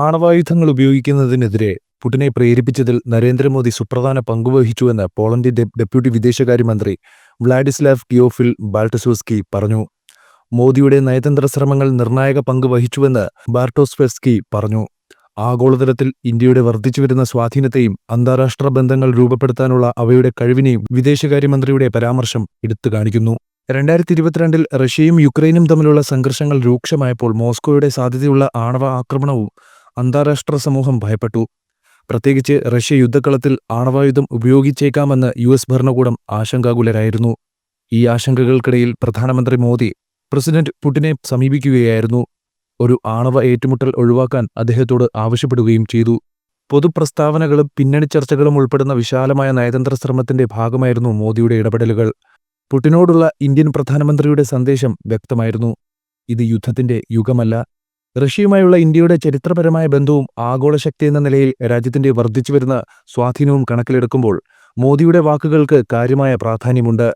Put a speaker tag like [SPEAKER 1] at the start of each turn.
[SPEAKER 1] ആണവായുധങ്ങൾ ഉപയോഗിക്കുന്നതിനെതിരെ പുടിനെ പ്രേരിപ്പിച്ചതിൽ നരേന്ദ്രമോദി സുപ്രധാന പങ്കുവഹിച്ചുവെന്ന് പോളണ്ടിന്റെ ഡെപ്യൂട്ടി വിദേശകാര്യമന്ത്രി വ്ളാഡിസ്ലാവ് ടിയോഫിൽ ബാൾട്ടസോസ്കി പറഞ്ഞു. മോദിയുടെ നയതന്ത്ര ശ്രമങ്ങൾ നിർണായക പങ്കുവഹിച്ചുവെന്ന് വഹിച്ചുവെന്ന് ബാർട്ടോസ്പെസ്കി പറഞ്ഞു. ആഗോളതലത്തിൽ ഇന്ത്യയുടെ വർദ്ധിച്ചുവരുന്ന സ്വാധീനത്തെയും അന്താരാഷ്ട്ര ബന്ധങ്ങൾ രൂപപ്പെടുത്താനുള്ള അവയുടെ കഴിവിനെയും വിദേശകാര്യമന്ത്രിയുടെ പരാമർശം എടുത്തു കാണിക്കുന്നു. രണ്ടായിരത്തി ഇരുപത്തിരണ്ടിൽ റഷ്യയും യുക്രൈനും തമ്മിലുള്ള സംഘർഷങ്ങൾ രൂക്ഷമായപ്പോൾ മോസ്കോയുടെ സാധ്യതയുള്ള ആണവ ആക്രമണവും അന്താരാഷ്ട്ര സമൂഹം ഭയപ്പെട്ടു. പ്രത്യേകിച്ച് റഷ്യ യുദ്ധക്കളത്തിൽ ആണവായുധം ഉപയോഗിച്ചേക്കാമെന്ന് യു എസ് ഭരണകൂടം ആശങ്കാകുലരായിരുന്നു. ഈ ആശങ്കകൾക്കിടയിൽ പ്രധാനമന്ത്രി മോദി പ്രസിഡന്റ് പുടിനെ സമീപിക്കുകയായിരുന്നു. ഒരു ആണവ ഏറ്റുമുട്ടൽ ഒഴിവാക്കാൻ അദ്ദേഹത്തോട് ആവശ്യപ്പെടുകയും ചെയ്തു. പൊതുപ്രസ്താവനകളും പിന്നണി ചർച്ചകളും ഉൾപ്പെടുന്ന വിശാലമായ നയതന്ത്ര ശ്രമത്തിന്റെ ഭാഗമായിരുന്നു മോദിയുടെ ഇടപെടലുകൾ. പുടിനോടുള്ള ഇന്ത്യൻ പ്രധാനമന്ത്രിയുടെ സന്ദേശം വ്യക്തമായിരുന്നു. ഇത് യുദ്ധത്തിന്റെ യുഗമല്ല റഷ്യയുമായുള്ള ഇന്ത്യയുടെ ചരിത്രപരമായ ബന്ധവും ആഗോള ശക്തി എന്ന നിലയിൽ രാജ്യത്തിന്റെ വർദ്ധിച്ചുവരുന്ന സ്വാധീനവും കണക്കിലെടുക്കുമ്പോൾ മോദിയുടെ വാക്കുകൾക്ക് കാര്യമായ പ്രാധാന്യമുണ്ട്.